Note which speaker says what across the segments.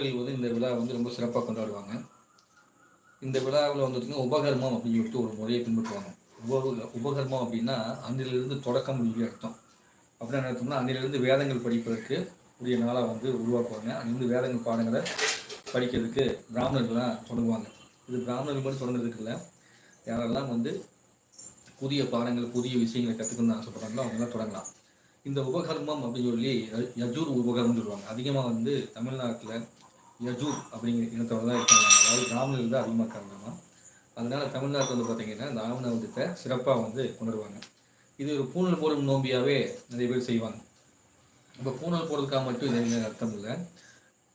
Speaker 1: வந்து இந்த விழா வந்து ரொம்ப சிறப்பாக கொண்டாடுவாங்க. இந்த விழாவில் வந்துட்டுங்க உபகர்மம் அப்படின்னு சொல்லிட்டு ஒரு முறையை பின்பற்றுவாங்க. உப உபகர்மம் அப்படின்னா அன்றிலிருந்து தொடக்கம் சொல்லி அர்த்தம். அப்படின்னு என்ன அன்றிலிருந்து வேதங்கள் படிப்பதற்கு உரிய நாளாக வந்து உருவாக்குவாங்க. அங்கிருந்து வேதங்கள் பாடங்களை படிக்கிறதுக்கு பிராமணர்கள்லாம் தொடங்குவாங்க. இது பிராமணர்கள் மட்டும் தொடங்குறதுக்கு இல்லை. யாரெல்லாம் வந்து புதிய பாடங்கள் புதிய விஷயங்களை கற்றுக்கணும்னு ஆசைப்படுறாங்களோ அவங்களாம் தொடங்கலாம். இந்த உபகர்மம் அப்படின்னு சொல்லி யஜூர் உபகர்மம் சொல்லுவாங்க. அதிகமாக வந்து தமிழ்நாட்டில் யஜூர் அப்படிங்கிற இனத்தோட தான் இருக்காங்க. அதாவது பிராமணர்கள் தான் அதிகமாக இருக்காங்க அதனால தமிழ்நாட்டில் வந்து பார்த்தீங்கன்னா இந்த ஆவணத்தை சிறப்பாக வந்து கொண்டுடுவாங்க இது ஒரு பூனல் போடும் நோம்பியாகவே நிறைய பேர் செய்வாங்க. இப்போ பூனல் போடுறதுக்காக மட்டும் இது அர்த்தம் இல்லை.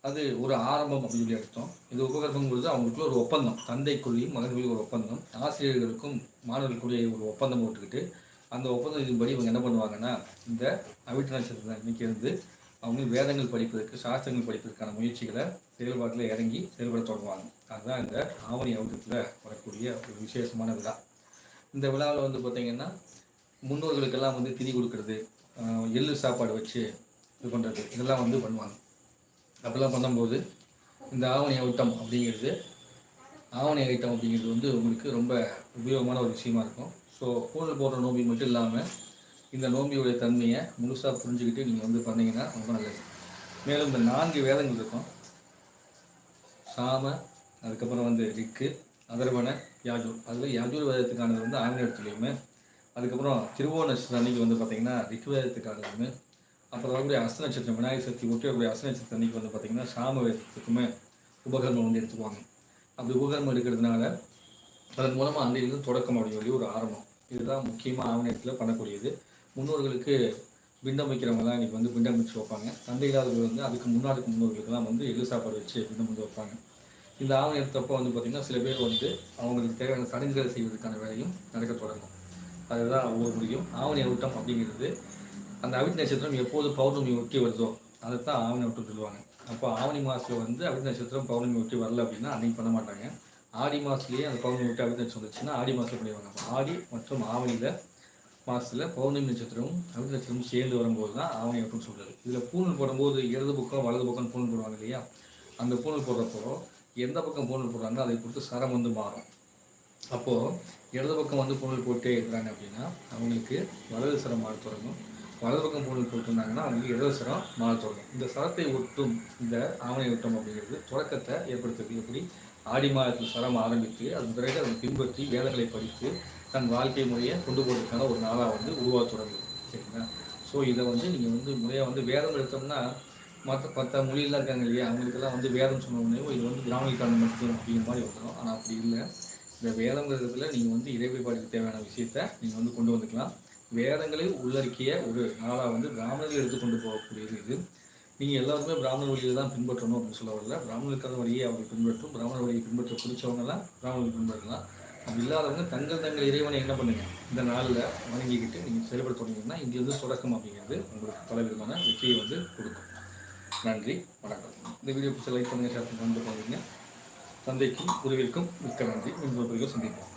Speaker 1: அது ஒரு ஆரம்பம் அப்படின்னு சொல்லி அர்த்தம். இது உபகரணங்கிறது அவங்களுக்குள்ள ஒரு ஒப்பந்தம். தந்தைக்குள்ளேயும் மகன்குள்ளேயும் ஒரு ஒப்பந்தம். ஆசிரியர்களுக்கும் மாணவர்களுக்குள்ளேயே ஒரு ஒப்பந்தம் போட்டுக்கிட்டு அந்த ஒப்பந்தத்தின்படி இவங்க என்ன பண்ணுவாங்கன்னா இந்த அவிட்ட நட்சத்திரம் இன்னைக்கு இருந்து அவங்க வேதங்கள் படிப்பதற்கு சாஸ்திரங்கள் படிப்பதற்கான முயற்சிகளை செயல்பாட்டில் இறங்கி செயல்பட தொடங்குவாங்க. அதுதான் இந்த ஆவணி அவுட்டத்தில் வரக்கூடிய ஒரு விசேஷமான விழா. இந்த விழாவில் வந்து பார்த்திங்கன்னா முன்னோர்களுக்கெல்லாம் வந்து திரி கொடுக்கறது எள்ளு சாப்பாடு வச்சு இது பண்ணுறது இதெல்லாம் வந்து பண்ணுவாங்க. அப்படிலாம் பண்ணும்போது இந்த ஆவணி அவுட்டம் அப்படிங்கிறது ஆவணி ஐட்டம் அப்படிங்கிறது வந்து உங்களுக்கு ரொம்ப உபயோகமான ஒரு விஷயமா இருக்கும். ஸோ பூனல் போடுற நோம்பு மட்டும் இல்லாமல் இந்த நோம்பியுடைய தன்மையை முழுசாக புரிஞ்சுக்கிட்டு நீங்கள் வந்து பண்ணீங்கன்னா ரொம்ப நல்லது. மேலும் இந்த நான்கு வேதங்கள் இருக்கும். சாம அதுக்கப்புறம் வந்து ரிக்கு அதர்வன யாஜூர். அதில் யாஜூர் வேதத்துக்கானது வந்து ஆங்கிலத்துலேயுமே அதுக்கப்புறம் திருவோண அன்னைக்கு வந்து பார்த்திங்கன்னா ரிக்கு வேதத்துக்கானதுமே. அப்புறம் வரக்கூடிய அஸ்த நட்சத்திரம் விநாயகர் சக்தி ஒட்டியக்கூடிய அஸ்த நட்சத்திரம் அன்னைக்கு வந்து பார்த்திங்கன்னா சாம வேதத்துக்குமே உபகரணம் வந்து எடுத்துக்குவாங்க. அப்படி உபகரணம் எடுக்கிறதுனால அதன் மூலமாக அன்றையிலிருந்து தொடக்கம் அப்படின்னு சொல்லி ஒரு ஆரம்பம். இதுதான் முக்கியமாக ஆவணத்தில் பண்ணக்கூடியது. முன்னோர்களுக்கு பிண்டம் வைக்கிறவங்க தான் இன்றைக்கி வந்து பிண்டம் வச்சு வைப்பாங்க. தந்தை இல்லாதவர்கள் வந்து அதுக்கு முன்னாடி முன்னோர்களுக்கெல்லாம் வந்து எள்ளு சாப்பாடு வச்சு பிண்டம் வந்து வைப்பாங்க. இந்த ஆவணம் எடுத்தப்போ வந்து பார்த்திங்கன்னா சில பேர் வந்து அவங்களுக்கு தேவையான சடங்குகளை செய்வதற்கான வேலையும் நடக்க தொடங்கும். அதுதான் ஒவ்வொரு முடியும். ஆவணி ஊட்டம் அப்படிங்கிறது அந்த அவிட் நட்சத்திரம் எப்போது பௌர்ணமி ஒட்டி வருதோ அதை தான் ஆவணி அவுட்டம் சொல்லுவாங்க. அப்போ ஆவணி மாதத்தில் வந்து அவிட் நட்சத்திரம் பௌர்ணமி ஒட்டி வரல அப்படின்னா அன்றைக்கி பண்ண மாட்டாங்க. ஆடி மாதத்துலேயே அந்த பௌர்ணமி ஒட்டி அவிட் நட்சத்திரம் வந்துச்சுன்னா ஆடி மாதம் பண்ணிடுவாங்க. ஆடி மற்றும் ஆவணியில் மாதத்தில் பௌர்ணமி நட்சத்திரமும் தமிழ் நட்சத்திரமும் சேர்ந்து வரும்போது தான் ஆவணி அப்படின்னு சொல்கிறது இதில் பூணல் போடும்போது இடது பக்கம் வலது பக்கம் பூணல் போடுவாங்க இல்லையா? அந்த பூணல் போடுறப்போ எந்த பக்கம் பூணல் போடுறாங்களோ அதை பொறுத்து சரம் வந்து மாறும். அப்போது இடது பக்கம் வந்து பூணல் போட்டே இருக்கிறாங்க அப்படின்னா அவங்களுக்கு வலது சரம் மாற தொடங்கும். வலது பக்கம் பூணல் போட்டிருந்தாங்கன்னா அவங்களுக்கு இடது சரம் மாற தொடங்கும். இந்த சரத்தை ஒட்டும் இந்த ஆவணை ஒட்டம் அப்படிங்கிறது தொடக்கத்தை ஏற்படுத்துறது எப்படி? ஆடி மாதத்தில் சரம் ஆரம்பித்து அதன் பிறகு அதை பின்பற்றி வேதங்களை படித்து தன் வாழ்க்கை முறையை கொண்டு போகிறதுக்கான ஒரு நாளாக வந்து உருவாக தொடங்குது. சரிங்களா? ஸோ இதை வந்து நீங்கள் வந்து முறையாக வந்து வேதம் எடுத்தோம்னா மற்ற மற்ற மொழியெல்லாம் இருக்காங்க இல்லையா? அவங்களுக்கெல்லாம் வந்து வேதம் சொன்ன இது வந்து பிராமணிக்கான மட்டும் அப்படிங்கிற மாதிரி வந்துடும் ஆனால் அப்படி இல்லை. இந்த வேதங்கிறதுல நீங்கள் வந்து இறை வழிபாடுக்கு தேவையான விஷயத்த நீங்கள் வந்து கொண்டு வந்துக்கலாம். வேதங்களை உள்ளடக்கிய ஒரு நாளாக வந்து பிராமணர்கள் எடுத்து கொண்டு போகக்கூடியது இது. நீங்கள் எல்லாருமே பிராமண வழியில் தான் பின்பற்றணும் அப்படின்னு சொல்ல வரல. பிராமணருக்கான வழியை அவர் பின்பற்றும் பிராமண வழியை பின்பற்ற பிடிச்சவங்கலாம் பிராமணர்கள் பின்பற்றலாம். இல்லாதவங்க தங்கள் தங்கள் இறைவனை என்ன பண்ணுங்க? இந்த நாளில் வணங்கிக்கிட்டு நீங்கள் செயல்பட தொடங்கிங்கன்னா இங்கிருந்து தொடக்கம் அப்படிங்கிறது உங்களுக்கு பல விதமான வெற்றியை வந்து கொடுக்கும். நன்றி வணக்கம். இந்த வீடியோ பிடிச்ச லைக் பண்ணுங்கள் ஷேர் பண்ணி தந்தைக்கும் குருவிற்கும் மிக்க நன்றி. இன்னொரு சந்திப்போம்.